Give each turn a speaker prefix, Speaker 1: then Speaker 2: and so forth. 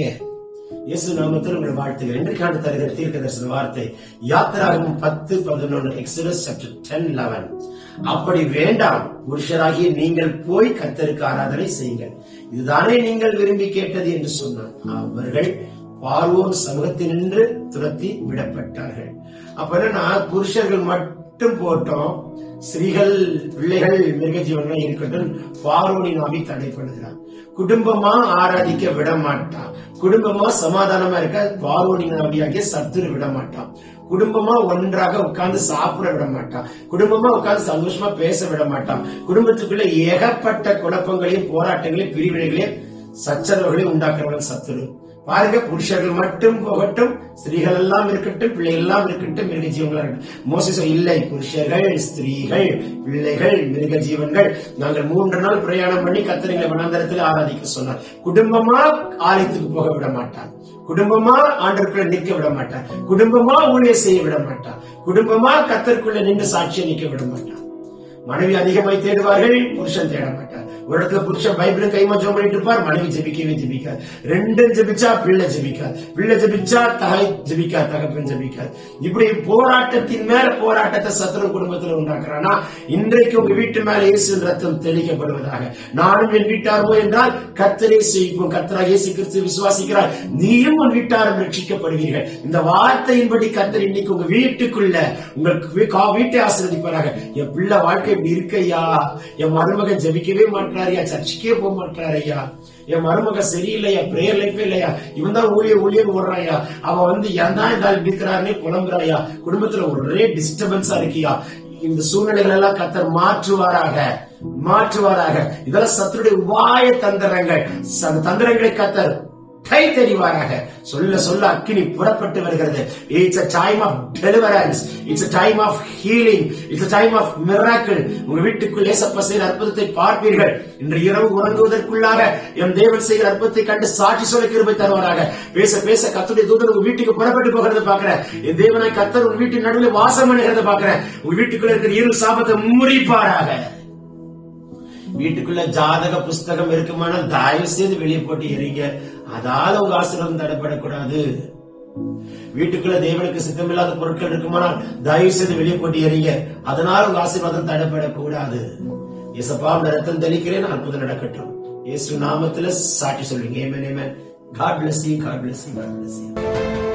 Speaker 1: இயேசு நாமத்தில் உங்கள் வாழ்த்துகள் இன்றைக்காண்டு தருகிற தீர்க்க தரிசன வார்த்தை யாத்திராகவும் பத்து பதினொன்று எக்ஸலஸ் சாப்டர் டென் லெவன் அப்படி வேண்டாம். புருஷராகிய நீங்கள் போய் கத்தருக்கு ஆராதனை செய்யுங்கள். இதுதானே நீங்கள் விரும்பி கேட்டது என்று சொன்னார். அவர்கள் பார்வோன் சமூகத்தினின்று துரத்தி விடப்பட்டார்கள். அப்ப நான் புருஷர்கள் மட்டும் போட்டோம். ஸ்ரீகள் பிள்ளைகள் மிருக ஜீவன்கள் இருக்கட்டும் பார்வோனின் ஆவி தடைப்படுகிறார். குடும்பமா ஆராதிக்க விட மாட்டான் குடும்பமா சமாதானமா இருக்க? பார்வோனின் ஆவியாகிய சத்துரு விட மாட்டான். குடும்பமா ஒன்றாக உட்கார்ந்து சாப்பிட விட மாட்டான். குடும்பமா உட்கார்ந்து சந்தோஷமா பேச விட மாட்டான். குடும்பத்துக்குள்ள ஏகப்பட்ட குழப்பங்களையும் போராட்டங்களையும் பிரிவினைகளையும் சச்சரவுகளையும் உண்டாக்குறவன் சத்துரு. பாருங்க புருஷர்கள் மட்டும் போகட்டும் ஸ்திரீகள் எல்லாம் இருக்கட்டும் பிள்ளை எல்லாம் இருக்கட்டும் மிருக ஜீவங்களா இருக்கட்டும். மோசிசோ இல்லை புருஷர்கள் ஸ்திரீகள் பிள்ளைகள் மிருக ஜீவன்கள். நாங்கள் மூன்று நாள் பிரயாணம் பண்ணி கத்திரிகளை வனாந்தரத்தில் ஆராதிக்க சொன்னார். குடும்பமா ஆலயத்துக்கு போக விட மாட்டான் குடும்பமா ஆண்டருக்குள்ள நிற்க விட மாட்டார். குடும்பமா ஊழிய செய்ய விட மாட்டான் குடும்பமா கத்தருக்குள்ள நின்று சாட்சியை நிற்க விட மாட்டான் மனைவி அதிகமாய் தேடுவார்கள் புருஷன் தேட மாட்டார். ஒரு இடத்துல புருஷன் பைபிளும் கைமா ஜோம் பண்ணிட்டு இருப்பார் மனைவி ஜெபிக்கவே ஜெபிக்காது. ரெண்டும் ஜெபிச்சா பிள்ளை ஜெபிக்காது. பிள்ளை ஜெபிச்சா தாய் ஜெபிக்கா தகப்பன் ஜெபிக்காது. இப்படி போராட்டத்தின் மேல போராட்டத்தை சத்துரு குடும்பத்துல உண்டாக்குறானா இன்றைக்கு உங்க வீட்டு மேல இயேசு ரத்தம் தெளிக்கப்படுவதாக. நானும் என் வீட்டாரோ என்றால் கத்தரை செய்வோம். கத்தரா இயேசு கிறிஸ்து விசுவாசிக்கிறார். நீயும் உன் வீட்டாரும் ரட்சிக்கப்படுவீர்கள். இந்த வார்த்தையின்படி கத்தர் இன்னைக்கு உங்க வீட்டுக்குள்ள உங்களுக்கு வீட்டை ஆசீர்வதிப்பாராக. என் பிள்ளை வாழ்க்கை இப்படி இருக்கையா? என் மருமகன் ஜெபிக்கவே மாட்டாரியா சர்ச்சுக்கே போக மாட்டாரையா என் மருமக சரியில்லையா பிரேயர் லைஃபே இல்லையா. இவன் தான் ஊழிய ஊழியர் ஓடுறாயா அவ வந்து ஏன் தான் இந்த இருக்கிறாருன்னே புலம்புறாயா குடும்பத்துல ஒரே டிஸ்டர்பன்ஸா இருக்கியா. இந்த சூழ்நிலைகள் எல்லாம் கத்தர் மாற்றுவாராக. மாற்றுவாராக. இதெல்லாம் சத்துருடைய உபாய தந்திரங்கள். அந்த தந்திரங்களை கத்தர் கை தெரிவாராக சொல்ல சொல்ல அக்கினி புறப்பட்டு வருகிறது. It's a time of deliverance it's a time of healing it's a time of miracle உங்க வீட்டுக்குள் ஏசப்ப செய்கிற அற்புதத்தை பார்ப்பீர்கள். இன்று இரவு உறங்குவதற்குள்ளாக என் தேவன் செய்கிற அற்புதத்தை கண்டு சாட்சி சொல்ல கிருபை தருவாராக. பேச பேச கத்துடைய தூதர் உங்க வீட்டுக்கு புறப்பட்டு போகிறத பாக்குறேன் என் தேவனை கத்தர் உங்க வீட்டின் நடுவில் வாசம் பண்ணுகிறத பாக்குறேன் உங்க வீட்டுக்குள்ள இருக்கிற இரு சாபத்தை முறிப்பாராக. வீட்டுக்குள்ள ஜாதக புஸ்தகம் இருக்குமானால் தயவு செய்து வெளியே போட்டு எறீங்க. அதால உங்க ஆசீர்வாதம் தடைப்படக்கூடாது. வீட்டுக்குள்ள தேவனுக்கு சித்தமில்லாத பொருட்கள் இருக்குமானால் தயவு செய்து வெளியே போட்டு எறீங்க. அதனால உங்க ஆசீர்வாதம் தடைப்படக்கூடாது. இசப்பா ரத்தம் தெளிக்கிறேன் அற்புதம் நடக்கட்டும். இயேசு நாமத்துல சாட்சி சொல்லுங்க amen amen God bless you God bless you God bless you